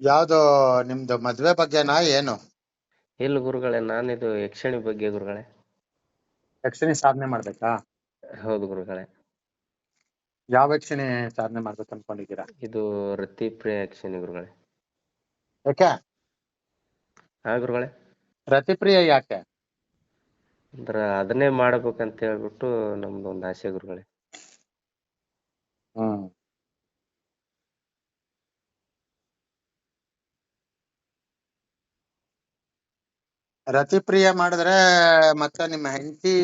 ಯಾವ್ದು ನಿಮ್ದು ಮದ್ವೆ ಬಗ್ಗೆನಾ ಏನು? ಇಲ್ಲ ಗುರುಗಳೇ ನಾನಿದು ಯಕ್ಷಣಿ ಬಗ್ಗೆ ಗುರುಗಳೇ. ಯಕ್ಷಣಿ ಸಾಧನೆ ಮಾಡ್ಬೇಕಾ? ಹೌದು ಗುರುಗಳೇ. ಯಾವ ಯಕ್ಷಣಿ ಸಾಧನೆ ಮಾಡ್ಬೇಕು ಅನ್ಕೊಂಡಿದ್ದೀರಾ? ಇದು ರತಿಪ್ರಿಯ ಯಕ್ಷಣಿ ಗುರುಗಳೇ. ಯಾಕೆ? ಹಾ ಗುರುಗಳೇ. ರತಿಪ್ರಿಯ ಯಾಕೆ? ಅಂದ್ರ ಅದನ್ನೇ ಮಾಡ್ಬೇಕಂತ ಹೇಳ್ಬಿಟ್ಟು ನಮ್ದು ಒಂದು ಆಸೆ ಗುರುಗಳೇ. ಹ್ಮ್. ರತಿಪ್ರಿಯ ಮಾಡಿದ್ರೆ ಮತ್ತೆ ನಿಮ್ಮ ಹೆಂಡತಿ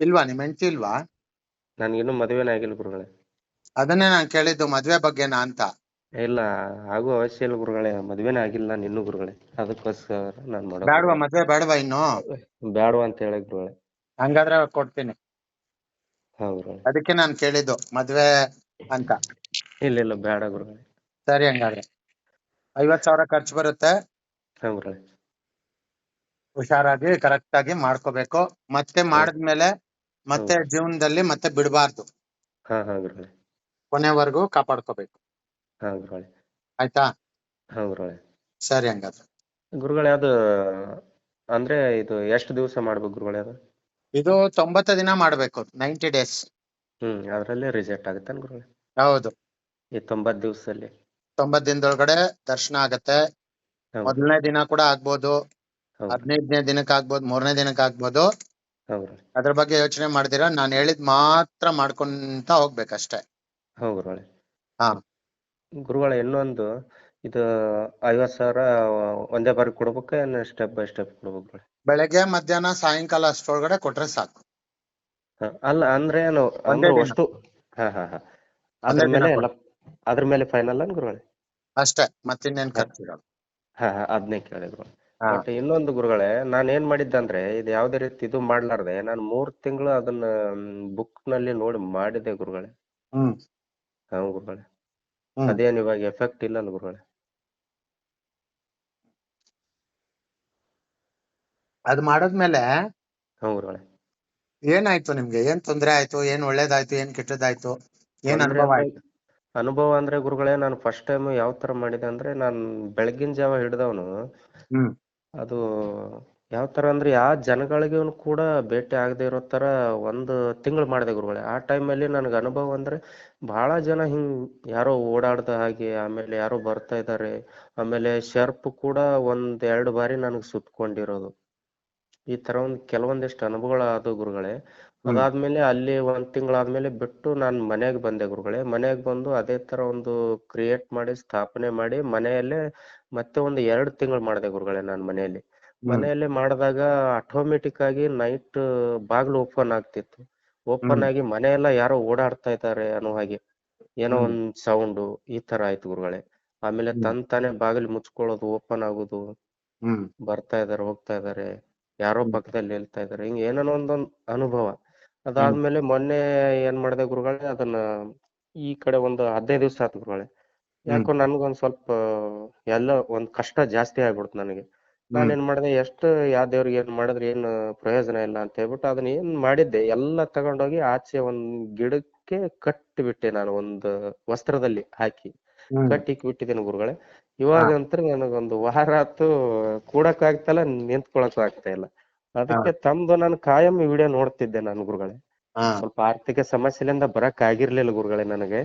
ಇಲ್ವಾ ನಿಮ್ಮ ಹೆಂಡತಿ ಇಲ್ವಾ? ನನ್ಗಿನ್ನೂ ಮದುವೆನೇ ಆಗಿಲ್ಲ ಗುರುಗಳೇ. ಅದನ್ನೇ ನಾನ್ ಕೇಳಿದ್ದು ಮದ್ವೆ ಬಗ್ಗೆನಾ ಅಂತ. ಇಲ್ಲ ಆಗುವ ಅವಶ್ಯ ಇಲ್ಲ ಗುರುಗಳೇ ಮದ್ವೆನೇ ಆಗಿಲ್ಲ ನಾನು ಇನ್ನೂ ಗುರುಗಳೇ. ಅದಕ್ಕೋಸ್ಕರ ನಾನು ಮಾಡೋ ಬೇಡವಾ ಮದ್ವೆ ಬೇಡವಾ ಇನ್ನು? ಬೇಡವಾ ಅಂತ ಹೇಳಿ ಗುರುಗಳೇ. ಹಂಗಾದ್ರೆ ಕೊಡ್ತೀನಿ. ಹಾ ಗುರುಗಳೇ. ಅದಕ್ಕೆ ನಾನ್ ಕೇಳಿದ್ದು ಮದ್ವೆ ಅಂತ. ಇಲ್ಲ ಇಲ್ಲ ಬೇಡ ಗುರುಗಳೇ. ಸರಿ ಹಂಗಾದ್ರೆ. ಐವತ್ ಸಾವಿರ ಖರ್ಚು ಬರುತ್ತೆ. ಹಾ ಹುಷಾರಾಗಿ ಕರೆಕ್ಟ್ ಆಗಿ ಮಾಡ್ಕೋಬೇಕು. ಮತ್ತೆ ಮಾಡಿದ್ಮೇಲೆ ಮತ್ತೆ ಜೀವನದಲ್ಲಿ ಮತ್ತೆ ಬಿಡಬಾರ್ದು. ಹಾ ಹಾ ಗುರುಗಳೇ ಕೊನೆವರೆಗೂ ಕಾಪಾಡ್ಕೋಬೇಕು. ಹಾ ಗುರುಗಳೇ ಆಯ್ತಾ? ಹಾ ಗುರುಗಳೇ ಸರಿ ಹಂಗಾದ್ರೆ. ಗುರುಗಳೇ ಅದು ಅಂದ್ರೆ ಇದು ಎಷ್ಟು ದಿವಸ ಮಾಡ್ಬೇಕು ಗುರುಗಳೇ ಅದು? ಇದು ತೊಂಬತ್ತು ದಿನ ಮಾಡ್ಬೇಕು ನೈಂಟಿ ಡೇಸ್. ಹ್ಮ್ ಅದ್ರಲ್ಲಿ ರಿಜೆಕ್ಟ್ ಆಗುತ್ತೆ ಗುರುಗಳೇ? ಹೌದು. ಈ ತೊಂಬತ್ತು ದಿವಸದಲ್ಲಿ. ತೊಂಬತ್ ದಿನದೊಳಗಡೆ ದರ್ಶನ ಆಗತ್ತೆ. ಮೊದಲನೇ ದಿನ ಕೂಡ ಆಗ್ಬೋದು ಹೌದು. ಹದಿನೈದನೇ ದಿನಕ್ಕೆ ಆಗ್ಬೋದು ಮೂರನೇ ದಿನಕ್ಕೆ ಆಗ್ಬೋದು. ಅದ್ರ ಬಗ್ಗೆ ಯೋಚನೆ ಮಾಡ್ತೀರಾ? ನಾನ್ ಹೇಳಿದ್ ಮಾತ್ರ ಮಾಡ್ಕೊಂತ ಹೋಗ್ಬೇಕಷ್ಟೇ. ಹೌದು ಗುರುಗಳೇ ಹಾ. ಗುರುಗಳೇ ಇನ್ನೊಂದು ಇದು ಐವತ್ ಸಾವಿರ ಒಂದೇ ಬಾರಿ ಕೊಡ್ಬೇಕಾ ಏನ್ ಸ್ಟೆಪ್ ಬೈ ಸ್ಟೆಪ್ ಕೊಡ್ಬೇಕು ಬೆಳಗ್ಗೆ ಮಧ್ಯಾಹ್ನ ಸಾಯಂಕಾಲ ಅಷ್ಟೊಳಗಡೆ ಕೊಟ್ರೆ ಸಾಕು. ಅಲ್ಲ ಅಂದ್ರೆ ಏನು ಅಂದ್ರೆ ಅಷ್ಟು ಹಾ ಹಾ ಹಾ. ಅದ್ರ ಮೇಲೆ. ಅದ್ರ ಮೇಲೆ ಫೈನಲ್ ಅನ್ ಗುರುಗಳೇ? ಅಷ್ಟೇ ಮತ್ತಿನ್ನೇನ್ ಖರ್ಚಿರಲ್ಲ ಹಾ ಹಾ ಅದ್ನೇ ಕೇಳಿದ್ರು ಗುರುಗಳೇ ಹಾ. ಬಟ್ ಇನ್ನೊಂದು ಗುರುಗಳೇ ನಾನ್ ಏನ್ ಮಾಡಿದ್ದೆ ಅಂದ್ರೆ ಇದು ಯಾವುದೇ ರೀತಿ ಇದು ಮಾಡ್ಲಾರ್ದೆ ನಾನು ಮೂರ್ ತಿಂಗಳು ಅದನ್ನ ಬುಕ್ನಲ್ಲಿ ನೋಡಿ ಮಾಡಿದೆ ಗುರುಗಳೇ. ಹ್ಮ್. ಹಾ ಗುರುಗಳೇ. ಹ್ಮ್. ಅದೇನ್ ಇವಾಗ ಎಫೆಕ್ಟ್ ಇಲ್ಲ ಅಲ್ಲ ಗುರುಗಳೇ. ಅದ್ ಮಾಡಾದ್ಮೇಲೆ ಹಾ ಗುರುಗಳೇ. ಏನಾಯ್ತು ನಿಮ್ಗೆ? ಏನ್ ತೊಂದ್ರೆ ಆಯ್ತು? ಏನ್ ಒಳ್ಳೇದಾಯ್ತು? ಏನ್ ಕೆಟ್ಟದಾಯ್ತು? ಏನ್ ತೊಂದ್ರೆ ಅನುಭವ ಆಯ್ತು? ಅನುಭವ ಅಂದ್ರೆ ಗುರುಗಳೇ ನಾನು ಫಸ್ಟ್ ಟೈಮ್ ಯಾವ ತರ ಮಾಡಿದೆ ಅಂದ್ರೆ ನಾನ್ ಬೆಳಗಿನ ಜಾವ ಹಿಡಿದವನು. ಅದು ಯಾವ ತರ ಅಂದ್ರೆ ಯಾವ ಜನಗಳಿಗೆ ಕೂಡ ಭೇಟಿ ಆಗದೆ ಇರೋ ತರ ಒಂದು ತಿಂಗಳು ಮಾಡಿದೆ ಗುರುಗಳೇ. ಆ ಟೈಮಲ್ಲಿ ನನಗೆ ಅನುಭವ ಅಂದ್ರೆ ಬಹಳ ಜನ ಹಿಂಗ್ ಯಾರೋ ಓಡಾಡ್ದ ಹಾಗೆ ಆಮೇಲೆ ಯಾರೋ ಬರ್ತಾ ಇದ್ದಾರೆ ಆಮೇಲೆ ಶರ್ಪ್ ಕೂಡ ಒಂದ್ ಎರಡು ಬಾರಿ ನನಗೆ ಸುತ್ಕೊಂಡಿರೋದು. ಈ ತರ ಒಂದ್ ಕೆಲವೊಂದಿಷ್ಟು ಅನುಭವಗಳು ಅದು ಗುರುಗಳೇ. ಅದಾದ್ಮೇಲೆ ಅಲ್ಲಿ ಒಂದ್ ತಿಂಗಳಾದ್ಮೇಲೆ ಬಿಟ್ಟು ನಾನ್ ಮನೆಗ್ ಬಂದೆ ಗುರುಗಳೇ. ಮನೆಗ್ ಬಂದು ಅದೇ ತರ ಒಂದು ಕ್ರಿಯೇಟ್ ಮಾಡಿ ಸ್ಥಾಪನೆ ಮಾಡಿ ಮನೆಯಲ್ಲೇ ಮತ್ತೆ ಒಂದು ಎರಡು ತಿಂಗಳು ಮಾಡಿದೆ ಗುರುಗಳೇ ನಾನ್ ಮನೆಯಲ್ಲಿ. ಮನೆಯಲ್ಲೇ ಮಾಡಿದಾಗ ಆಟೋಮೆಟಿಕ್ ಆಗಿ ನೈಟ್ ಬಾಗ್ಲು ಓಪನ್ ಆಗ್ತಿತ್ತು. ಓಪನ್. ಆಗಿ ಮನೆಯೆಲ್ಲ ಯಾರೋ ಓಡಾಡ್ತಾ ಇದ್ದಾರೆ ಅನ್ನೋ ಹಾಗೆ. ಏನೋ. ಒಂದ್ ಸೌಂಡು ಈ ತರ ಆಯ್ತು ಗುರುಗಳೇ. ಆಮೇಲೆ. ತನ್ ತಾನೇ ಬಾಗಿಲು ಮುಚ್ಕೊಳ್ಳೋದು ಓಪನ್ ಆಗೋದು. ಬರ್ತಾ ಇದಾರೆ ಹೋಗ್ತಾ ಇದಾರೆ ಯಾರೋ. ಪಕ್ಕದಲ್ಲಿ ನಿಲ್ತಾ ಇದಾರೆ ಹಿಂಗ ಏನೇನೋ ಒಂದೊಂದ್ ಅನುಭವ. ಅದಾದ್ಮೇಲೆ ಮೊನ್ನೆ ಏನ್ ಮಾಡಿದೆ ಗುರುಗಳೇ ಅದನ್ನ ಈ ಕಡೆ ಒಂದು ಹದಿನೈದು ದಿವಸ ಆತು ಗುರುಗಳೇ. ಯಾಕೋ ನನ್ಗೊಂದ್ ಸ್ವಲ್ಪ ಎಲ್ಲ ಒಂದ್ ಕಷ್ಟ ಜಾಸ್ತಿ ಆಗ್ಬಿಡ್ತು ನನಗೆ. ನಾನ್ ಏನ್ ಮಾಡಿದೆ ಎಷ್ಟು ಯಾವ ದೇವ್ರಿಗೆ ಏನ್ ಮಾಡಿದ್ರೆ ಏನ್ ಪ್ರಯೋಜನ ಇಲ್ಲ ಅಂತ ಹೇಳ್ಬಿಟ್ಟು ಅದನ್ನ ಏನ್ ಮಾಡಿದ್ದೆ ಎಲ್ಲ ತಗೊಂಡೋಗಿ ಆಚೆ ಒಂದ್ ಗಿಡಕ್ಕೆ ಕಟ್ಟಿ ಬಿಟ್ಟೆ ನಾನು ಒಂದು ವಸ್ತ್ರದಲ್ಲಿ ಹಾಕಿ. ಕಟ್ಟಿಕ್ ಕಟ್ಟಿ ಬಿಟ್ಟಿದ್ದೇನೆ ಗುರುಗಳೇ. ಇವಾಗಂತ್ರ ನನಗೊಂದು ವಾರ ಆತು ಕೂಡಕ್ ಆಗ್ತಾ ನಿಂತ್ಕೊಳಕ್ ಆಗ್ತಾ ಇಲ್ಲ. ಅದಕ್ಕೆ ತಮ್ದು ನಾನು ಕಾಯಂ ವಿಡಿಯೋ ನೋಡ್ತಿದ್ದೆ ನಾನು ಗುರುಗಳೇ. ಸ್ವಲ್ಪ ಆರ್ಥಿಕ ಸಮಸ್ಯೆಲಿಂದ ಬರಕ್ ಆಗಿರ್ಲಿಲ್ಲ ಗುರುಗಳೇ ನನಗೆ.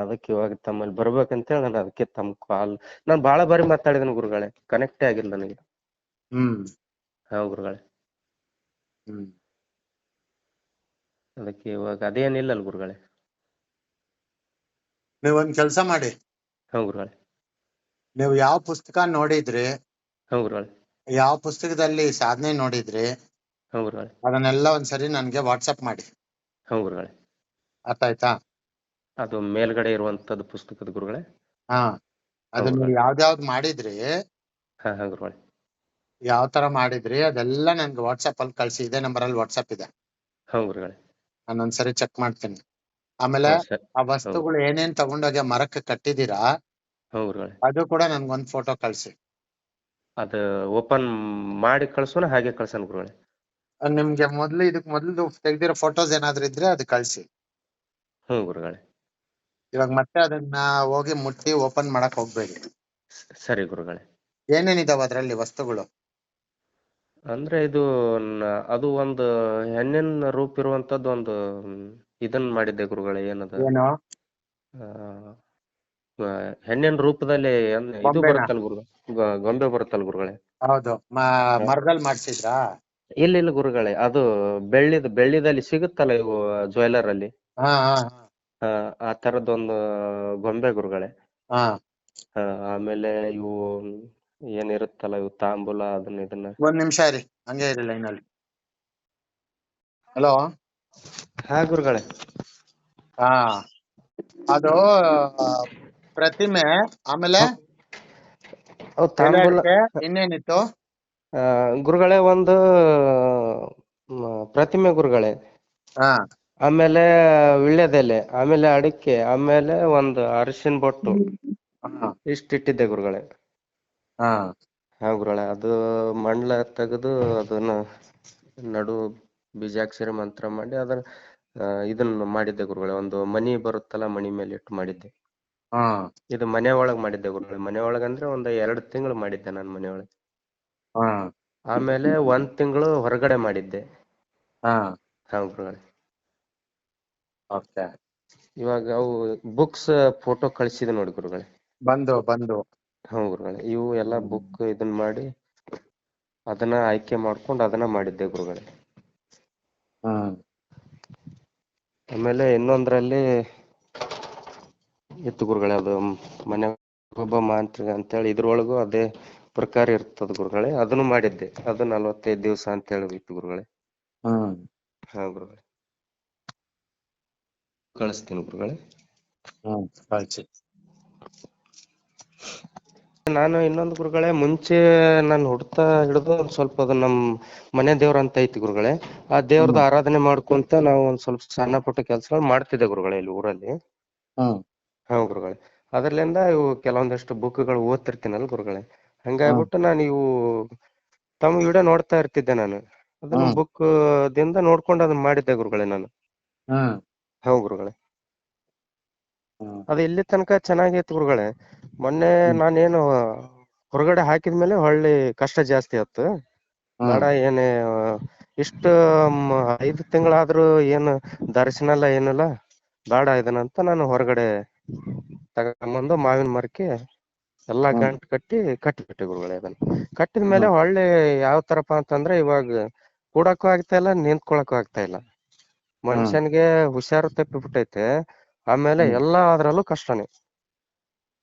ಅದಕ್ಕೆ ಇವಾಗ ತಮ್ಮಲ್ಲಿ ಬರ್ಬೇಕಂತೇಳಿ ನಾನು ಅದಕ್ಕೆ ತಮ್ಮ ಕಾಲ್ ನಾನ್ ಬಾಳ ಬಾರಿ ಮಾತಾಡಿದೇನೆ ಗುರುಗಳೇ ಕನೆಕ್ಟ್ ಆಗಿಲ್ಲ ನನಗೆ. ಹ್ಮ್. ಹಾ ಗುರುಗಳೇ. ಹ್ಮ್. ಅದಕ್ಕೆ ಇವಾಗ ಅದೇನಿಲ್ಲಲ್ಲ ಗುರುಗಳೇ. ನೀವು ಒಂದ್ ಕೆಲಸ ಮಾಡಿ. ಹಾ ಗುರುಗಳೇ. ನೀವು ಯಾವ ಪುಸ್ತಕ ನೋಡಿದ್ರಿ ಹಾ ಗುರುಗಳೇ. ಯಾವ ಪುಸ್ತಕದಲ್ಲಿ ಸಾಧನೆ ನೋಡಿದ್ರಿ ಗುರುಗಳೇ ಅದನ್ನೆಲ್ಲ ಒಂದ್ಸರಿ ನನ್ಗೆ ವಾಟ್ಸಪ್ ಮಾಡಿ. ಹಾ ಗುರುಗಳೇ ಅರ್ಥ ಆಯ್ತಾ? ಅದು ಮೇಲ್ಗಡೆ ಇರುವಂತದ್ದು ಪುಸ್ತಕದ ಗುರುಗಳೇ? ಹಾ. ಅದನ್ನ ನೀವು ಹೌದಾ? ಮಾಡಿದ್ರಿ ಹಾ ಹಾ ಗುರುಗಳೇ. ಯಾವ ತರ ಮಾಡಿದ್ರಿ ಅದೆಲ್ಲ ನನ್ಗೆ ವಾಟ್ಸಪ್ ಅಲ್ಲಿ ಕಳ್ಸಿ. ಇದೇ ನಂಬರ್ ಅಲ್ಲಿ ವಾಟ್ಸಪ್ ಇದೆ. ಗುರುಗಳೇ ನಾನು ಒಂದ್ಸರಿ ಚೆಕ್ ಮಾಡ್ತೀನಿ. ಆಮೇಲೆ ಸರಿ. ಆ ವಸ್ತುಗಳು ಏನೇನ್ ತಗೊಂಡೋಗಿ ಮರಕ್ಕೆ ಕಟ್ಟಿದೀರಾ ಗುರುಗಳೇ ಅದು ಕೂಡ ನನ್ಗೊಂದ್ ಫೋಟೋ ಕಳ್ಸಿ. ಅದು ಓಪನ್ ಮಾಡಿ ಕಳ್ಸೋಣ ಹಾಗೆ ಕಳ್ಸೋಣ ಗುರುಗಳೇ. ನಿಮ್ಗೆ ಮೊದ್ಲು ಇದಕ್ ಮೊದ್ಲು ತೆಗ್ದಿರೋ ಫೋಟೋಸ್ ಏನಾದ್ರು ಇದ್ರೆ ಅದು ಕಳ್ಸಿ. ಹ್ಮ್ ಗುರುಗಳೇ. ಇವಾಗ ಮತ್ತೆ ಅದನ್ನ ಹೋಗಿ ಮುಟ್ಟಿ ಓಪನ್ ಮಾಡಕ್ ಹೋಗ್ಬೇಡಿ. ಸರಿ ಗುರುಗಳೇ. ಏನೇನಿದಾವ ಅದ್ರಲ್ಲಿ ವಸ್ತುಗಳು? ಅಂದ್ರೆ ಇದು ನ- ಅದು ಒಂದು ಹೆಣ್ಣಿನ ರೂಪ ಇರುವಂತದ್ದು ಒಂದು ಇದನ್ನ ಮಾಡಿದ್ದೆ ಗುರುಗಳೇ ಏನದ? ಏನು? ಆ, ಹೆಣ್ಣಿನ ರೂಪದಲ್ಲಿ ಏನ್ ಇದು ಗೊಂಬೆನಾ? ಗ- ಗೊಂಬೆ ಬರುತ್ತಲ್ಲ ಗುರುಗಳೇ? ಹೌದು. ಮ- ಮರದಲ್ಲಿ ಮಾಡ್ಸಿದ್ರಾ? ಇಲ್ಲ ಇಲ್ಲ ಗುರುಗಳೇ ಅದು ಬೆಳ್ಳಿದ ಬೆಳ್ಳಿದಲ್ಲಿ ಸಿಗುತ್ತಲ್ಲ ಇವು ಜ್ಯುವೆಲ್ಲರ್ ಅಲ್ಲಿ? ಹಾ ಹಾ ಆ, ಆ ತರದೊಂದು ಗೊಂಬೆ ಗುರುಗಳೇ. ಹಾ. ಆ, ಆಮೇಲೆ ಇವು ಏನಿರುತ್ತಲ್ಲ ಇವು ತಾಂಬೂಲ ಅದನ್ನ ಇದನ್ನ. ಒಂದ್ ನಿಮಿಷ ಇರಿ ಹಂಗೆ ಇರಿ ಇನ್ನಲ್ಲಿ ಹಲೋ ಹಾ ಗುರುಗಳೇ. ಹಾ. ಅದು ಪ್ರತಿಮೆ ಆಮೇಲೆ ಅವು ತಾಂಬೂಲ ಇನ್ನೇನಿತ್ತು? ಆ, ಗುರುಗಳೇ ಒಂದು ಮ, ಪ್ರತಿಮೆ ಗುರುಗಳೇ. ಹಾ. ಆಮೇಲೆ ವಿಳ್ಯದೆಲೆ ಆಮೇಲೆ ಅಡಿಕೆ ಆಮೇಲೆ ಒಂದು ಅರಿಶಿನ ಬೊಟ್ಟು. ಇಷ್ಟ ಇಟ್ಟಿದ್ದೆ ಗುರುಗಳೇ. ಹಾ. ಹಾ ಗುರುಗಳೇ ಅದು ಮಂಡ್ಲ ತೆಗೆದು ಅದನ್ನ ನಡು ಬೀಜಾಕ್ಷರಿ ಮಂತ್ರ ಮಾಡಿ ಅದನ್ನ ಆ, ಇದನ್ನ ಮಾಡಿದ್ದೆ ಗುರುಗಳೇ. ಒಂದು ಮಣಿ ಬರುತ್ತಲ್ಲ ಮಣಿ ಮೇಲೆ ಇಟ್ಟು ಮಾಡಿದ್ದೆ. ಹಾ. ಇದು ಮನೆ ಒಳಗ್ ಮಾಡಿದ್ದೆ ಗುರುಗಳೇ. ಮನೆ ಒಳಗ್ ಅಂದ್ರೆ ಒಂದ್ ಎರಡ್ ತಿಂಗಳು ಮಾಡಿದ್ದೆ ನಾನು ಮನೆ ಒಳಗ್. ಹಾ. ಆಮೇಲೆ ಒಂದ್ ತಿಂಗಳು ಹೊರಗಡೆ ಮಾಡಿದ್ದೆ. ಹಾ. ಹಾ ಗುರುಗಳೇ. ಓಕೆ. ಇವಾಗ ಅವು ಬುಕ್ಸ್ ಫೋಟೋ ಕಳ್ಸಿದ್ ನೋಡಿ ಗುರುಗಳೇ. ಬಂದು ಬಂದು. ಹ್ಞೂ ಗುರುಗಳೇ. ಇವು ಎಲ್ಲ ಬುಕ್ ಇದನ್ನ ಮಾಡಿ ಅದನ್ನ ಆಯ್ಕೆ ಮಾಡ್ಕೊಂಡು ಅದನ್ನ ಮಾಡಿದ್ದೆ ಗುರುಗಳೇ. ಹಾ. ಆಮೇಲೆ ಇನ್ನೊಂದ್ರಲ್ಲಿ ಇತ್ತು ಗುರುಗಳೇ ಅದು ಮನೆ ಒಬ್ಬ ಮಾಂತ್ರಿಕ ಅಂತೇಳಿ ಇದ್ರೊಳಗೂ ಅದೇ ಪ್ರಕಾರ ಇರ್ತದ ಗುರುಗಳೇ. ಅದನ್ನು ಮಾಡಿದ್ದೆ. ಅದು ನಲವತ್ತೈದು ದಿವಸ ಅಂತ ಹೇಳಿ ಇತ್ತು ಗುರುಗಳೇ. ಹಾ. ಗುರುಗಳೇ. ಕಳಿಸ್ತೀನಿ ಗುರುಗಳೇ. ನಾನು ಇನ್ನೊಂದು ಗುರುಗಳೇ ಮುಂಚೆ ನಾನು ಹುಡ್ತಾ ಹಿಡಿದು ಒಂದ್ ಸ್ವಲ್ಪ ಅದು ನಮ್ ಮನೆ ದೇವ್ರ ಅಂತ ಐತಿ ಗುರುಗಳೇ. ಆ ದೇವ್ರದ ಆರಾಧನೆ ಮಾಡ್ಕೊಂತ ನಾವು ಒಂದ್ ಸ್ವಲ್ಪ ಸಣ್ಣ ಪುಟ್ಟ ಕೆಲ್ಸಗಳು ಮಾಡ್ತಿದ್ದೆ ಗುರುಗಳೇ ಇಲ್ಲಿ ಊರಲ್ಲಿ. ಹಾ ಗುರುಗಳೇ. ಅದರ್ಲಿಂದ ಇವು ಕೆಲವೊಂದಷ್ಟು ಬುಕ್ಗಳು ಓದ್ತಿರ್ತೀನಲ್ಲ ಗುರುಗಳೇ. ಹಂಗಾಗ್ಬಿಟ್ಟು ನಾನು ಇವು ತಮ್ಮ ವಿಡಿಯೋ ನೋಡ್ತಾ ಇರ್ತಿದ್ದೆ ನಾನು. ಅದನ್ನ. ಬುಕ್ ದಿಂದ ನೋಡ್ಕೊಂಡು ಅದನ್ನ ಮಾಡಿದ್ದೆ ಗುರುಗಳೇ ನಾನು. ಹ್ಮ್ ಹಾ ಗುರುಗಳೇ. ಹ್ಮ್ ಅದು ಇಲ್ಲಿ ತನಕ ಚೆನ್ನಾಗಿತ್ತು ಗುರುಗಳೇ. ಮೊನ್ನೆ ನಾನೇನು ಹೊರಗಡೆ ಹಾಕಿದ್ಮೇಲೆ ಹೊಳ್ಳಿ ಕಷ್ಟ ಜಾಸ್ತಿ ಆಯ್ತು. ಬೇಡ ಏನೇ ಇಷ್ಟು ಮ್, ಐದು ತಿಂಗಳಾದ್ರೂ ಏನು ದರ್ಶನ ಇಲ್ಲ ಏನಿಲ್ಲ. ಬೇಡ ಇದನ್ನಂತ ನಾನು ಹೊರಗಡೆ ತಗೊಂಬಂದು ಮಾವಿನ ಮರಕ್ಕೆ ಎಲ್ಲಾ ಗಂಟ್ ಕಟ್ಟಿ ಕಟ್ಟಿಬಿಟ್ಟೆ ಗುರುಗಳೇ ಅದನ್ನ. ಕಟ್ಟಿದ ಮೇಲೆ ಹೊಳ್ಳಿ ಯಾವ ತರಪ್ಪ ಅಂತಂದ್ರೆ ಇವಾಗ ಕೂಡಕ್ಕೂ ಆಗ್ತಾ ಇಲ್ಲ ನಿಂತ್ಕೊಳಕ್ಕೂ ಆಗ್ತಾ ಇಲ್ಲ. ಮನುಷ್ಯನ್ಗೆ ಹುಷಾರು ತಪ್ಪಿ ಬಿಟ್ಟೈತೆ. ಆಮೇಲೆ. ಎಲ್ಲಾ ಅದ್ರಲ್ಲೂ ಕಷ್ಟನೇ.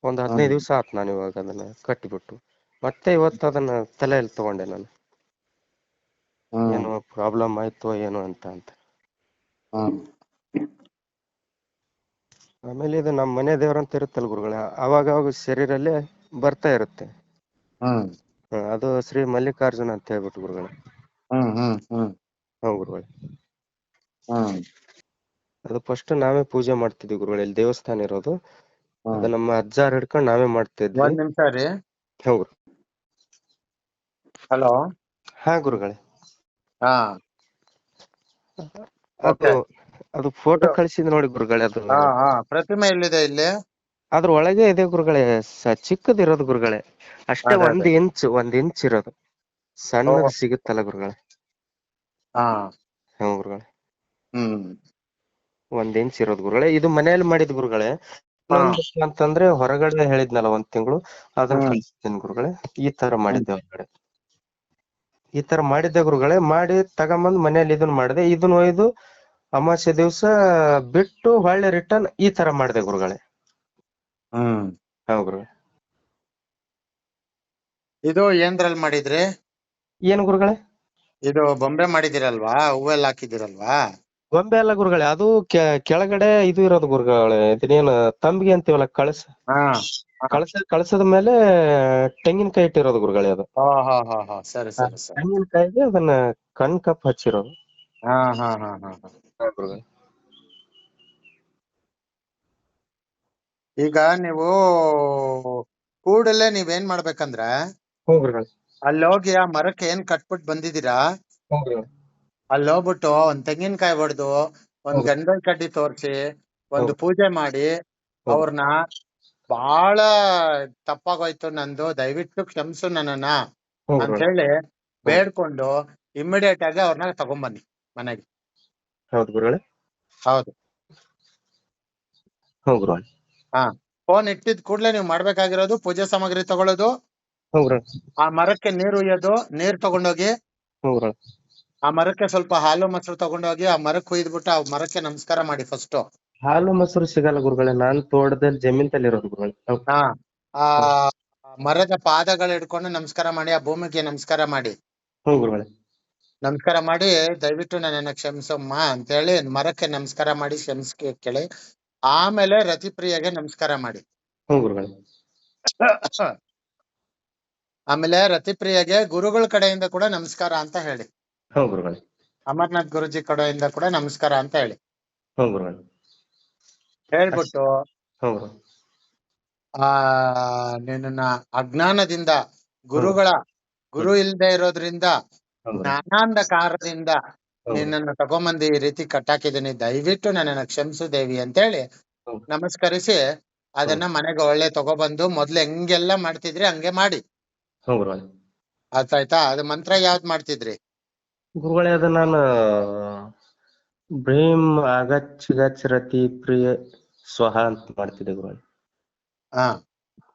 ಒಂದ್ ಹದಿನೈದು. ದಿವಸ ಆತ್ ನಾನು ಇವಾಗ ಅದನ್ನ ಕಟ್ಟಿಬಿಟ್ಟು. ಮತ್ತೆ ಇವತ್ತು ಅದನ್ನ ತಲೆಯಲ್ಲಿ ತಗೊಂಡೆ ನಾನು. ಏನೋ ಪ್ರಾಬ್ಲಮ್ ಆಯ್ತೋ ಏನೋ ಅಂತ ಅಂತ. ಆಮೇಲೆ ಇದು ನಮ್ಮ ಮನೆ ದೇವ್ರಂತ ಇರುತ್ತಲ್ಲ ಗುರುಗಳೇ ಅವಾಗ ಅವಾಗ ಶರೀರಲ್ಲಿ ಬರ್ತಾ ಇರುತ್ತೆ. ಹ್ಮ್. ಹ, ಅದು ಶ್ರೀ ಮಲ್ಲಿಕಾರ್ಜುನ ಅಂತ ಹೇಳ್ಬಿಟ್ಟು ಗುರುಗಳೇ. ಹ್ಮ್ ಹ್ಮ್ ಹ್ಮ್. ಹ್ಞೂ ಗುರುಗಳೇ. ಹ್ಮ್. ಅದು ಫಸ್ಟ್ ನಾವೇ ಪೂಜೆ ಮಾಡ್ತಿದ್ವಿ ಗುರುಗಳ ಇಲ್ಲಿ ದೇವಸ್ಥಾನ ಇರೋದು. ಅದು ಹ್ಮ್ ನಮ್ಮ ಅಜ್ಜಾರ್ ಹಿಡ್ಕೊಂಡು ನಾವೇ ಮಾಡ್ತಿದ್ವಿ. ಒಂದ್ ನಿಮಿಷ ರೀ. ಹೌದು ಗುರು. ಹಲೋ. ಹಾ ಗುರುಗಳೇ. ಹಾ. ಓಕೆ. Okay. ಅದು ಫೋಟೋ ಕಳಿಸಿದ್ ನೋಡಿ ಗುರುಗಳೇ ಅದು. ಹಾ ಹಾ ಪ್ರತಿಮೆ ಎಲ್ಲಿದೆ ಇಲ್ಲಿ? ಅದ್ರ ಒಳಗೆ ಇದೆ ಗುರುಗಳೇ ಸ- ಚಿಕ್ಕದಿರೋದು ಗುರುಗಳೇ. ಅಷ್ಟೇ ಅದೇ, ಒಂದ್ ಇಂಚ್ ಒಂದ್ ಇಂಚ್ ಇರೋದು. ಸಣ್ಣದು ಓ. ಸಿಗುತ್ತಲ್ಲ ಗುರುಗಳೇ. ಹಾ. ಹ್ಞೂ ಗುರುಗಳೇ. ಹ್ಮ್. ಒಂದ್ ಇಂಚ್ ಇರೋದು ಗುರುಗಳೇ. ಇದು ಮನೆಯಲ್ಲಿ ಮಾಡಿದ ಗುರುಗಳೇ. ಇನ್ನೊಂದು ಅಂತಂದ್ರೆ ಹೊರಗಡೆ ಹೇಳಿದ್ನಲ್ಲ ಒಂದ್ ತಿಂಗಳು ಅದನ್ನ ಹ್ಮ್. ಕಳಿಸ್ತೀನಿ ಗುರುಗಳೇ. ಈ ತರ ಮಾಡಿದ್ದೆ ಹೊರಗಡೆ. ಈ ತರ ಮಾಡಿದ್ದೆ ಗುರುಗಳೇ. ಮಾಡಿ ತಗೊಂಬಂದ್ ಮನೇಲಿ ಇದನ್ನ ಮಾಡಿದೆ. ಇದನ್ನ ಒಯ್ದು ಅಮಾವಾಸ್ಯೆ ದಿವಸ ಬಿಟ್ಟು ಹೊಳ್ಳಿ ರಿಟರ್ನ್ ಈ ತರ ಮಾಡಿದೆ ಗುರುಗಳೇ. ಹ್ಮ್. ಹಾ ಗುರು ಇದು ಏನ್ದ್ರಲ್ಲಿ ಮಾಡಿದ್ರಿ? ಏನ್ ಗುರುಗಳೇ? ಇದು ಬೊಂಬೆ ಮಾಡಿದಿರಲ್ವಾ ಹೂವೆಲ್ಲ ಹಾಕಿದಿರಲ್ವಾ ಗೊಂಬೆ ಅಲ್ಲ ಗುರುಗಳೇ ಅದು ಕೆ- ಕೆಳಗಡೆ ಇದು ಇರೋದು ಗುರುಗಳೇ ಇದನ್ನೇನು ತಂಬಿಗೆ ಅಂತೀವಲ್ಲ ಕಳಸ? ಹಾ. ಕಳಸ ಕಳಸದ ಮೇಲೆ ತೆಂಗಿನಕಾಯಿ ಇಟ್ಟಿರೋದು ಗುರುಗಳೇ ಅದು. ಹಾ ಹಾ ಹಾ ಹಾ. ಸರಿ ಸರಿ ಸರಿ. ತೆಂಗಿನಕಾಯಿಗೆ ಅದನ್ನ ಕಣ್ ಕಪ್ ಹಚ್ಚಿರೋದು. ಹಾ ಹಾ ಹಾ ಹಾ ಹಾ. ಈಗ ನೀವು ಕೂಡಲೇ ನೀವೇನ್ ಮಾಡ್ಬೇಕಂದ್ರೆ ಹ್ಞೂ ಗುರುಗಳೇ. ಅಲ್ಲಿ ಹೋಗಿ ಆ ಮರಕ್ಕೆ ಏನ್ ಕಟ್ಬಿಟ್ ಬಂದಿದ್ದೀರಾ? ಅಲ್ಲಿ ಹೋಗ್ಬಿಟ್ಟು ಒಂದ್ ತೆಂಗಿನಕಾಯಿ ಹೊಡೆದು ಒಂದ್ ಗಂಡಲ್ ಗಂಧದ ಕಡ್ಡಿ ತೋರ್ಸಿ ಒಂದು ಪೂಜೆ ಮಾಡಿ ಅವ್ರನ್ನ ಬಹಳ ತಪ್ಪಾಗೋಯ್ತು ನಂದು ದಯವಿಟ್ಟು ಕ್ಷಮಿಸು ನನ್ನನ್ನ ಅಂತ ಹೇಳಿ ಬೇಡ್ಕೊಂಡು ಇಮಿಡಿಯೇಟ್ ಆಗಿ ಅವ್ರನ್ನ ತಗೊಂಬನ್ನಿ ಮನೆಗೆ. ಹೌದು ಗುರುಗಳೇ? ಹೌದು. ಹೌದು ಗುರುಗಳೇ. ಹಾ ಫೋನ್ ಇಟ್ಟಿದ್ ಕೂಡ್ಲೆ ನೀವು ಮಾಡ್ಬೇಕಾಗಿರೋದು ಪೂಜೆ ಸಾಮಗ್ರಿ ತಗೊಳ್ಳೋದು ಹ್ಞೂ ಗುರುಗಳೇ. ಆ ಮರಕ್ಕೆ ನೀರು ಉಯ್ಯೋದು ನೀರ್ ತಗೊಂಡೋಗಿ ಹ್ಞೂ ಗುರುಗಳೇ. ಆ ಮರಕ್ಕೆ ಸ್ವಲ್ಪ ಹಾಲು ಮೊಸರು ತಗೊಂಡೋಗಿ ಆ ಮರಕ್ಕೆ ಹುಯ್ದ್ಬಿಟ್ಟು ಆ ಮರಕ್ಕೆ ನಮಸ್ಕಾರ ಮಾಡಿ ಫಸ್ಟ್ ಹಾಲು ಮೊಸರು ಸಿಗಲ್ಲ ಗುರುಗಳೇ ನಾನ್ ತೋಟದಲ್ಲಿ ಜಮೀನ್ದಲ್ಲಿ ಇರೋದು ಗುರುಗಳೇ. ಹೌದು. ಹಾ ಆ ಮರದ ಪಾದಗಳು ಹಿಡ್ಕೊಂಡು ನಮಸ್ಕಾರ ಮಾಡಿ ಆ ಭೂಮಿಗೆ ನಮಸ್ಕಾರ ಮಾಡಿ. ಹೌದು ಗುರುಗಳೇ. ನಮಸ್ಕಾರ ಮಾಡಿ ದಯವಿಟ್ಟು ನನ್ನನ್ನ ಕ್ಷಮಿಸಮ್ಮ ಅಂತ ಹೇಳಿ ಮರಕ್ಕೆ ನಮಸ್ಕಾರ ಮಾಡಿ ಕ್ಷಮಿಸ್ ಕೇಳಿ. ಆಮೇಲೆ ರತಿಪ್ರಿಯಗೆ ನಮಸ್ಕಾರ ಮಾಡಿ. ಆಮೇಲೆ ರತಿಪ್ರಿಯಗೆ ಗುರುಗಳ ಕಡೆಯಿಂದ ಕೂಡ ನಮಸ್ಕಾರ ಅಂತ ಹೇಳಿ. ಅಮರ್ನಾಥ್ ಗುರುಜಿ ಕಡೆಯಿಂದ ಕೂಡ ನಮಸ್ಕಾರ ಅಂತ ಹೇಳಿ. ಹೇಳ್ಬಿಟ್ಟು ಆ ನಿನ್ನ ಅಜ್ಞಾನದಿಂದ ಗುರುಗಳ ಗುರು ಇಲ್ದೆ ಇರೋದ್ರಿಂದ ಹ್ಞೂ ಕಾರಣದಿಂದ ನಿನ್ನನ್ನು ತಗೊಂಬಂದು ಈ ರೀತಿ ಕಟ್ಟಾಕಿದ್ದೀನಿ. ದಯವಿಟ್ಟು ನನ್ನನ್ನು ಕ್ಷಮಿಸು ದೇವಿ ಅಂತೇಳಿ. ನಮಸ್ಕರಿಸಿ ಅದನ್ನ ಮನೆಗೆ ಒಳ್ಳೆ ತಗೊಬಂದು ಮೊದ್ಲು ಹೆಂಗೆಲ್ಲ ಮಾಡ್ತಿದ್ರಿ ಹಂಗೆ ಮಾಡಿ. ಆಯ್ತಾಯ್ತಾ ಅದು ಮಂತ್ರ ಯಾವ್ದ್ ಮಾಡ್ತಿದ್ರಿ? ಗುರುಗಳೇ ಅದು ನಾನು ಭೀಮ್ ಆಗಚ್ ಗಚ್ ರತಿ ಪ್ರಿಯ ಸ್ವಹ ಅಂತ ಮಾಡ್ತಿದ್ದೆ ಗುರುಗಳೇ. ಹಾ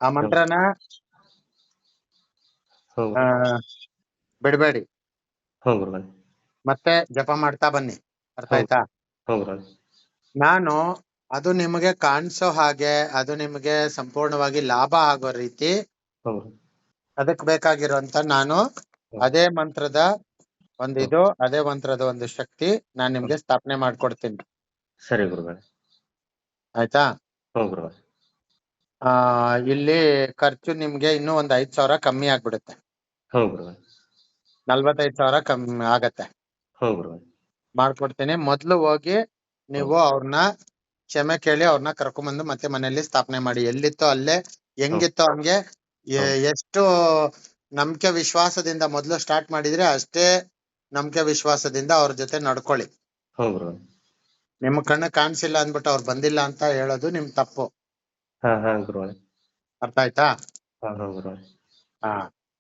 ಆ ಮಂತ್ರನ ಬಿಡ್ಬೇಡಿ. ಗುರುಗಳೇ. ಮತ್ತೆ ಜಪ ಮಾಡ್ತಾ ಬನ್ನಿ. ಅರ್ಥ ಆಯ್ತಾ? ಗುರುಗಳೇ. ನಾನು ಅದು ನಿಮಗೆ ಕಾಣಿಸೋ ಹಾಗೆ ಅದು ನಿಮಗೆ ಸಂಪೂರ್ಣವಾಗಿ ಲಾಭ ಆಗೋ ರೀತಿ ಹೌದು ಅದಕ್ಕೆ ಅದಕ್ ಬೇಕಾಗಿರೋಂತ ನಾನು ಅದೇ ಮಂತ್ರದ ಒಂದು ಇದು ಅದೇ ಮಂತ್ರದ ಒಂದು ಶಕ್ತಿ ನಾನ್ ನಿಮ್ಗೆ ಸ್ಥಾಪನೆ ಮಾಡ್ಕೊಡ್ತೀನಿ. ಸರಿ ಗುರುಗಳೇ. ಆಯ್ತಾ? ಗುರುಗಳೇ. ಆ ಇಲ್ಲಿ ಖರ್ಚು ನಿಮ್ಗೆ ಇನ್ನೂ ಒಂದ್ ಐದ್ ಸಾವಿರ ಕಮ್ಮಿ ಆಗ್ಬಿಡುತ್ತೆ. ಹೌದು ಗುರುಗಳೇ. ನಲ್ವತ್ತೈದ್ ಸಾವಿರ ಕಮ್ಮಿ ಆಗತ್ತೆ. ಹ್ಞೂ ಮಾಡ್ಕೊಡ್ತೀನಿ. ಮೊದ್ಲು ಹೋಗಿ ನೀವು ಅವ್ರನ್ನ ಕ್ಷಮೆ ಕೇಳಿ ಅವ್ರನ್ನ ಕರ್ಕೊಂಬಂದು ಮತ್ತೆ ಮನೆಯಲ್ಲಿ ಸ್ಥಾಪನೆ ಮಾಡಿ. ಎಲ್ಲಿತ್ತೋ ಅಲ್ಲೇ ಹೆಂಗಿತ್ತೋ ಹಂಗೆ ಎ- ಎಷ್ಟು ನಂಬಿಕೆ ವಿಶ್ವಾಸದಿಂದ ಮೊದ್ಲು ಸ್ಟಾರ್ಟ್ ಮಾಡಿದ್ರೆ ಅಷ್ಟೇ ನಂಬಿಕೆ ವಿಶ್ವಾಸದಿಂದ ಅವ್ರ ಜೊತೆ ನಡ್ಕೊಳ್ಳಿ. ಹ್ಞೂ ನಿಮ್ ಕಣ್ಣು ಕಾಣಿಸಿಲ್ಲ ಅಂದ್ಬಿಟ್ಟು ಅವ್ರು ಬಂದಿಲ್ಲ ಅಂತ ಹೇಳೋದು ನಿಮ್ ತಪ್ಪು. ಹಾ ಹಾ ಗುರು ಅರ್ಥ ಆಯ್ತಾ? ಹಾ ಹಾ ಗುರುಗಳೇ ಹಾ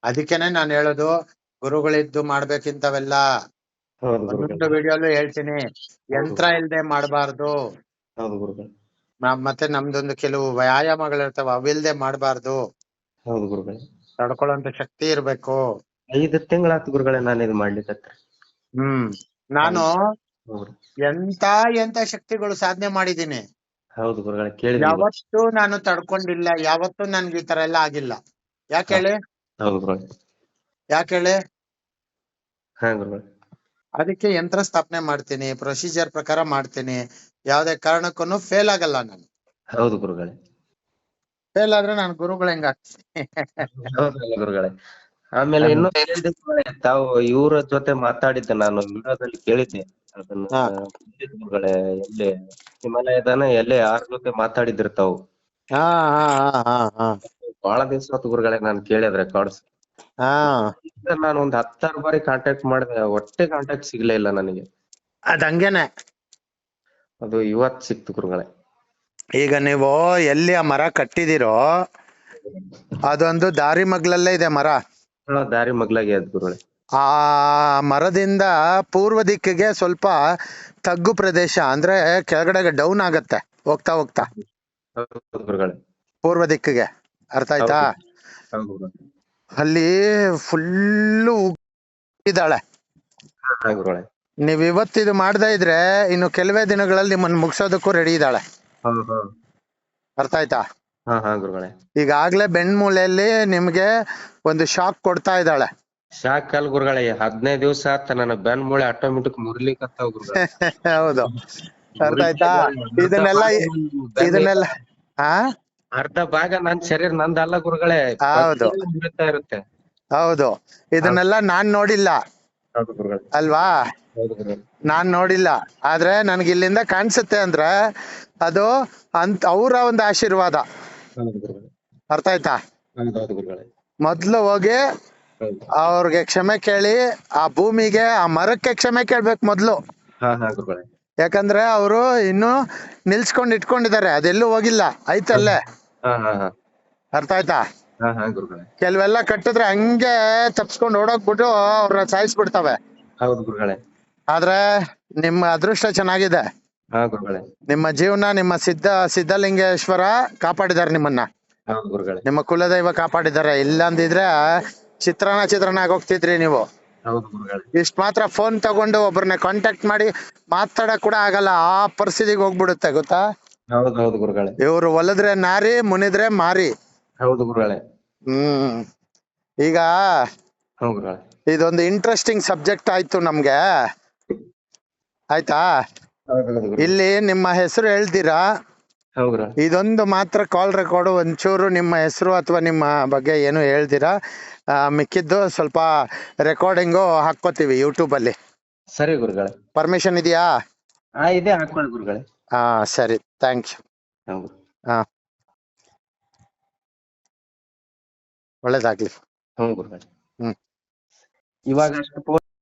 ಅದಕ್ಕೇನೆ ನಾನ್ ಹೇಳೋದು ಗುರುಗಳಿದ್ದು ಮಾಡ್ಬೇಕಿಂತವೆಲ್ಲ. ಒಂದೊಂದು ವಿಡಿಯೋಲು ಹೇಳ್ತೀನಿ. ಯಂತ್ರ ಇಲ್ದೆ ಮಾಡಬಾರ್ದು. ಮತ್ತೆ ನಮ್ದೊಂದು ಕೆಲವು ವ್ಯಾಯಾಮಗಳಿರ್ತಾವ ಅವಿಲ್ದೆ ಮಾಡಬಾರ್ದು. ಹೌದು ಗುರುಗಳೇ. ತಡ್ಕೊಳ್ಳೋಂತ ಶಕ್ತಿ ಇರ್ಬೇಕು. ಐದು ತಿಂಗಳಾತು ಗುರುಗಳೇ ನಾನು ಇದು ಮಾಡ್ಲಿಕ್ಕೆ ಹ್ಮ್. ನಾನು ಎಂತ ಎಂತ ಶಕ್ತಿಗಳು ಸಾಧನೆ ಮಾಡಿದೀನಿ ಹೌದು ಗುರುಗಳೇ ಕೇಳಿ ಯಾವತ್ತೂ ನಾನು ತಡ್ಕೊಂಡಿಲ್ಲ ಯಾವತ್ತೂ ನನ್ಗೆ ಈ ತರ ಎಲ್ಲ ಆಗಿಲ್ಲ. ಯಾಕೆ ಹೇಳಿ? ಹೌದು ಗುರುಗಳೇ. ಯಾಕೆ ಹೇಳಿ? ಹಾ ಗುರುಗಳೇ ಅದಕ್ಕೆ ಯಂತ್ರ ಸ್ಥಾಪನೆ ಮಾಡ್ತೀನಿ ಪ್ರೊಸೀಜರ್ ಪ್ರಕಾರ ಮಾಡ್ತೀನಿ. ಯಾವ್ದೇ ಕಾರಣಕ್ಕೂ ಫೇಲ್ ಆಗಲ್ಲ ನಾನು. ಹೌದು ಗುರುಗಳೇ. ಫೇಲ್ ಆದ್ರೆ ನಾನು ಗುರುಗಳು ಹೆಂಗ ಹೌದಲ್ಲ ಗುರುಗಳೇ. ಆಮೇಲೆ ಇನ್ನು ಗುರುಗಳೇ, ತಾವು ಇವ್ರ ಜೊತೆ ಮಾತಾಡಿದ್ದೆ ನಾನು ವಿಡಿಯೋದಲ್ಲಿ ಕೇಳಿದ್ದೆ. ಅದನ್ನ ಹಾ. ಕೇಳಿದ್ದೆ ಗುರುಗಳೇ ಎಲ್ಲಿ ಹಿಮಾಲಯದನ ಎಲ್ಲಿ ಯಾರ ಜೊತೆ ಮಾತಾಡಿದ್ರಿ ತಾವು? ಹಾ ಹಾ ಹಾ ಹಾ ಹಾ. ಬಹಳ ದಿವಸ ಆತು ಗುರುಗಳೇ ನಾನು ಕೇಳಿದ ರೆಕಾರ್ಡ್ಸ್ ಹಾ. ನಾನು ಒಂದ್ ಹತ್ತಾರು ಬಾರಿ ಕಾಂಟ್ಯಾಕ್ಟ್ ಮಾಡಿದೆ. ಒಟ್ಟೆ ಕಾಂಟ್ಯಾಕ್ಟ್ ಸಿಗ್ಲೇ ಇಲ್ಲ ನನಗೆ. ಅದ್ ಹಂಗೇನೆ. ಅದು ಇವತ್ ಸಿಕ್ತು ಗುರುಗಳೇ. ಈಗ ನೀವು ಎಲ್ಲಿ ಆ ಮರ ಕಟ್ಟಿದಿರೋ ಅದೊಂದು ದಾರಿ ಮಗ್ಲಲ್ಲೇ ಇದೆ ಮರ. ದಾರಿ ಮಗ್ಲಾಗೆ ಅದ್ ಗುರುಗಳೇ. ಆ ಮರದಿಂದ ಪೂರ್ವ ದಿಕ್ಕಿಗೆ ಸ್ವಲ್ಪ ತಗ್ಗು ಪ್ರದೇಶ ಅಂದ್ರೆ ಕೆಳಗಡೆ ಡೌನ್ ಆಗತ್ತೆ. ಹೋಗ್ತಾ ಹೋಗ್ತಾ. ಹೌದು ಗುರುಗಳೇ. ಪೂರ್ವ ದಿಕ್ಕಿಗೆ. ಅರ್ಥ ಆಯ್ತಾ? ಹೌದು ಗುರುಗಳೇ. ಅಲ್ಲಿ ಫುಲ್ಲು ಇದ್ದಾಳೆ. ಹಾ ಗುರುಗಳೇ. ನೀವ್ ಇವತ್ತು ಇದು ಮಾಡದೇ ಇದ್ರೆ ಇನ್ನು ಕೆಲವೇ ದಿನಗಳಲ್ಲಿ ನಿಮ್ಮನ್ ಮುಗ್ಸೋದಕ್ಕೂ ರೆಡಿ ಇದ್ದಾಳೆ. ಹಾ ಹಾ. ಅರ್ಥ ಆಯ್ತಾ? ಹಾ ಹಾ ಗುರುಗಳೇ. ಈಗಾಗ್ಲೇ ನಿಮ್ಗೆ ಒಂದು ಶಾಕ್ ಕೊಡ್ತಾ ಇದ್ದಾಳೆ. ಶಾಕ್ ಅಲ್ಲಿ ಗುರುಗಳೇ ಹದಿನೈದು ದಿವಸ ಆತ ನನ್ನ ಬೆನ್ ಮೂಳೆ ಆಟೋಮೆಟಿಕ್ ಮುರಿಲಿಕತ್ತಾವ ಗುರುಗಳೇ. ಹೌದು. ಅರ್ಥ ಆಯ್ತಾ? ಇದನ್ನೆಲ್ಲ ಇದನ್ನೆಲ್ಲ ಹಾ ಅರ್ಧ ಭಾಗ ನನ್ ಶರೀರ ನಂದಲ್ಲ ಗುರುಗಳೇ. ಹೌದು. ಇರುತ್ತೆ. ಹೌದು. ಇದನ್ನೆಲ್ಲ ನಾನ್ ನೋಡಿಲ್ಲ. ಹೌದು ಗುರುಗಳೇ. ಅಲ್ವಾ? ಹೌದು ಗುರುಗಳೇ. ನಾನ್ ನೋಡಿಲ್ಲ. ಆದ್ರೆ ನನ್ಗೆ ಇಲ್ಲಿಂದ ಕಾಣಿಸುತ್ತೆ ಅಂದ್ರೆ ಅದು ಅಂತ ಅವರ ಒಂದು ಆಶೀರ್ವಾದ. ಹೌದು ಗುರುಗಳೇ. ಅರ್ಥ ಆಯ್ತಾ? ಹೌದು ಹೌದು ಗುರುಗಳೇ. ಮೊದ್ಲು ಹೋಗಿ ಹೌದು. ಅವ್ರಿಗೆ ಕ್ಷಮೆ ಕೇಳಿ ಆ ಭೂಮಿಗೆ ಆ ಮರಕ್ಕೆ ಕ್ಷಮೆ ಕೇಳ್ಬೇಕು ಮೊದ್ಲು. ಹಾ ಹಾ ಗುರುಗಳೇ. ಯಾಕಂದ್ರೆ ಅವರು ಇನ್ನು ನಿಲ್ಸ್ಕೊಂಡ್ ಇಟ್ಕೊಂಡಿದ್ದಾರೆ. ಅದೆಲ್ಲೂ ಹೋಗಿಲ್ಲ. ಐತಲ್ಲೇ ಹಾ ಹಾ ಹಾ. ಅರ್ಥ ಆಯ್ತಾ? ಹಾ ಹಾ ಗುರುಗಳೇ. ಕೆಲವೆಲ್ಲ ಕಟ್ಟಿದ್ರೆ ಹಂಗೆ ತಪ್ಸ್ಕೊಂಡ್ ಓಡೋಗ್ಬಿಟ್ಟು ಅವ್ರನ್ನ ಸಾಯಿಸ್ಬಿಡ್ತವೆ. ಹೌದು ಗುರುಗಳೇ. ಆದ್ರೆ ನಿಮ್ಮ ಅದೃಷ್ಟ ಚೆನ್ನಾಗಿದೆ. ಹಾ ಗುರುಗಳೇ. ನಿಮ್ಮ ಜೀವನ ನಿಮ್ಮ ಸಿದ್ಧ ಸಿದ್ಧಲಿಂಗೇಶ್ವರ ಕಾಪಾಡಿದಾರೆ ನಿಮ್ಮನ್ನ. ಹೌದು ಗುರುಗಳೇ. ನಿಮ್ಮ ಕುಲದೈವ ಕಾಪಾಡಿದಾರೆ ಇಲ್ಲಾಂದಿದ್ರೆ ಚಿತ್ರಾನ ಚಿತ್ರಾನ್ನ ಚಿತ್ರಾನ್ನ ಆಗೋಗ್ತಿದ್ರಿ ನೀವು. ಹೌದು ಗುರುಗಳೇ. ಇಷ್ಟ್ ಮಾತ್ರ ಫೋನ್ ತಗೊಂಡು ಒಬ್ಬರನ್ನ ಕಾಂಟ್ಯಾಕ್ಟ್ ಮಾಡಿ ಮಾತಾಡಕ್ ಕೂಡ ಆಗಲ್ಲ. ಆ ಪರಿಸ್ಥಿತಿಗೆ ಹೋಗ್ಬಿಡುತ್ತೆ ಗೊತ್ತಾ? ಹೌದು ಹೌದು ಗುರುಗಳೇ. ಇವ್ರು ಒಲದ್ರೆ ನಾರಿ ಮುನಿದ್ರೆ ಮಾರಿ. ಹೌದು ಗುರುಗಳೇ. ಹ್ಮ್. ಈಗ ಗುರುಗಳೇ. ಇದೊಂದು ಇಂಟ್ರೆಸ್ಟಿಂಗ್ ಸಬ್ಜೆಕ್ಟ್ ಆಯ್ತು ನಮ್ಗೆ. ಆಯ್ತಾ? ಹೌದು ಹೌದು ಗುರುಗಳೇ. ಇಲ್ಲಿ ನಿಮ್ಮ ಹೆಸರು ಹೇಳ್ತೀರಾ? ಹೌದು ಗುರುಗಳೇ. ಇದೊಂದು ಮಾತ್ರ ಕಾಲ್ ರೆಕಾರ್ಡ್ ಒಂಚೂರು ನಿಮ್ಮ ಹೆಸರು ಅಥವಾ ನಿಮ್ಮ ಬಗ್ಗೆ ಏನು ಹೇಳ್ದಿರಾ ಆ, ಮಿಕ್ಕಿದ್ದು ಸ್ವಲ್ಪ ರೆಕಾರ್ಡಿಂಗು ಹಾಕ್ಕೋತೀವಿ ಯೂಟ್ಯೂಬ್ ಅಲ್ಲಿ. ಸರಿ ಗುರುಗಳೇ. ಪರ್ಮಿಷನ್ ಇದೆಯಾ? ಹಾ ಇದೆ ಹಾಕೊಳ್ಳಿ ಗುರುಗಳೇ. ಹಾ ಸರಿ. ಥ್ಯಾಂಕ್ ಯು ಹೌದು. ಹಾ. ಒಳ್ಳೇದಾಗ್ಲಿ. ಹ್ಞೂ ಗುರುಗಳೇ ಹ್ಮ್. ಇವಾಗ ಅಷ್ಟು